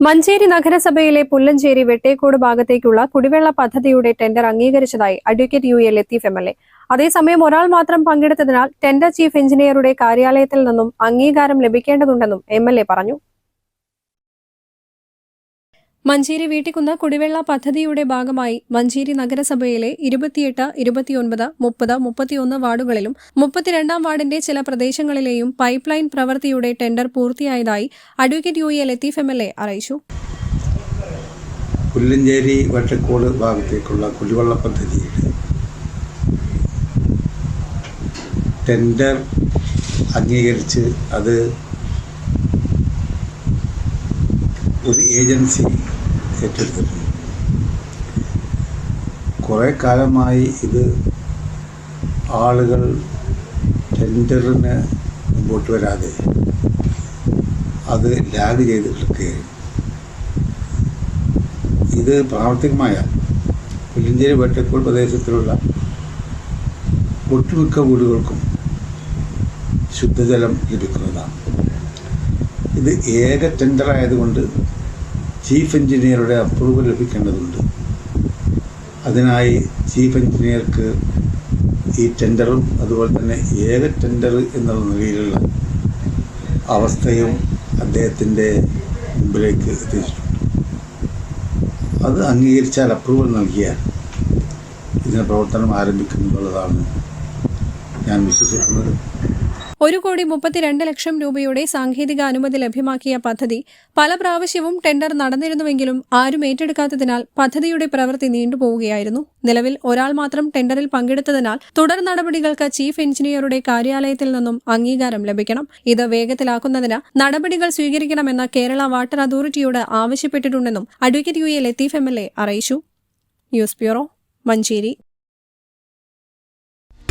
മഞ്ചേരി നഗരസഭയിലെ പുല്ലഞ്ചേരി വെട്ടേക്കോട് ഭാഗത്തേക്കുള്ള കുടിവെള്ള പദ്ധതിയുടെ ടെൻഡർ അംഗീകരിച്ചതായി advocate U A Latheef M L A. അതേസമയം ഒരാൾ മാത്രം പങ്കെടുത്തതിനാൽ ടെൻഡർ ചീഫ് എഞ്ചിനീയറുടെ കാര്യാലയത്തിൽ നിന്നും അംഗീകാരം ലഭിക്കേണ്ടതുണ്ടെന്നും എം പറഞ്ഞു. മഞ്ചേരി വീട്ടിക്കുന്ന് കുടിവെള്ള പദ്ധതിയുടെ ഭാഗമായി മഞ്ചേരി നഗരസഭയിലെ ഇരുപത്തിയെട്ട് ഇരുപത്തിയൊൻപത് മുപ്പത് മുപ്പത്തിയൊന്ന് വാർഡുകളിലും മുപ്പത്തിരണ്ടാം വാർഡിന്റെ ചില പ്രദേശങ്ങളിലെയും പൈപ്പ് ലൈൻ പ്രവൃത്തിയുടെ ടെൻഡർ പൂർത്തിയായതായി advocate U A Latheef M L A അറിയിച്ചു. പുല്ലഞ്ചേരി വട്ടക്കോട് ഭാഗത്തേക്കുള്ള കുടിവെള്ള പദ്ധതിയുടെ ടെൻഡർ അംഗീകരിച്ച് അത് ഒരു ഏജൻസി ഏറ്റെടുത്തിട്ടുണ്ട്. കുറേ കാലമായി ഇത് ആളുകൾ ടെൻഡറിന് മുമ്പോട്ട് വരാതെ അത് ലാഗ് ചെയ്ത് ഇത് പ്രാവർത്തികമായ പുല്ലഞ്ചേരി വെട്ടക്കോൾ പ്രദേശത്തിലുള്ള ഒട്ടുമിക്ക വീടുകൾക്കും ശുദ്ധജലം ലഭിക്കുന്നതാണ്. ഇത് ഏക ടെൻഡർ ആയതുകൊണ്ട് ചീഫ് എഞ്ചിനീയറുടെ അപ്രൂവൽ ലഭിക്കേണ്ടതുണ്ട്. അതിനായി ചീഫ് എഞ്ചിനീയർക്ക് ഈ ടെൻഡറും അതുപോലെ തന്നെ ഏക ടെൻഡർ എന്നുള്ള നിലയിലുള്ള അവസ്ഥയും അദ്ദേഹത്തിന്റെ മുമ്പിലേക്ക് എത്തിച്ചിട്ടുണ്ട്. അത് അംഗീകരിച്ചാൽ അപ്രൂവൽ നൽകിയാൽ ഇതിന് പ്രവർത്തനം ആരംഭിക്കുന്നുള്ളതാണ് ഞാൻ വിശ്വസിക്കുന്നത്. ഒരു കോടി മുപ്പത്തിരണ്ട് ലക്ഷം രൂപയുടെ സാങ്കേതിക അനുമതി ലഭ്യമാക്കിയ പദ്ധതി പല പ്രാവശ്യവും ടെൻഡർ നടന്നിരുന്നുവെങ്കിലും ആരും ഏറ്റെടുക്കാത്തതിനാൽ പദ്ധതിയുടെ പ്രവൃത്തി നീണ്ടുപോവുകയായിരുന്നു. നിലവിൽ ഒരാൾ മാത്രം ടെൻഡറിൽ പങ്കെടുത്തതിനാൽ തുടർ നടപടികൾക്ക് ചീഫ് എഞ്ചിനീയറുടെ കാര്യാലയത്തിൽ നിന്നും അംഗീകാരം ലഭിക്കണം. ഇത് വേഗത്തിലാക്കുന്നതിന് നടപടികൾ സ്വീകരിക്കണമെന്ന് കേരള വാട്ടർ അതോറിറ്റിയോട് ആവശ്യപ്പെട്ടിട്ടുണ്ടെന്നും advocate U A Latheef M L A അറിയിച്ചു. News bureau Manjeri.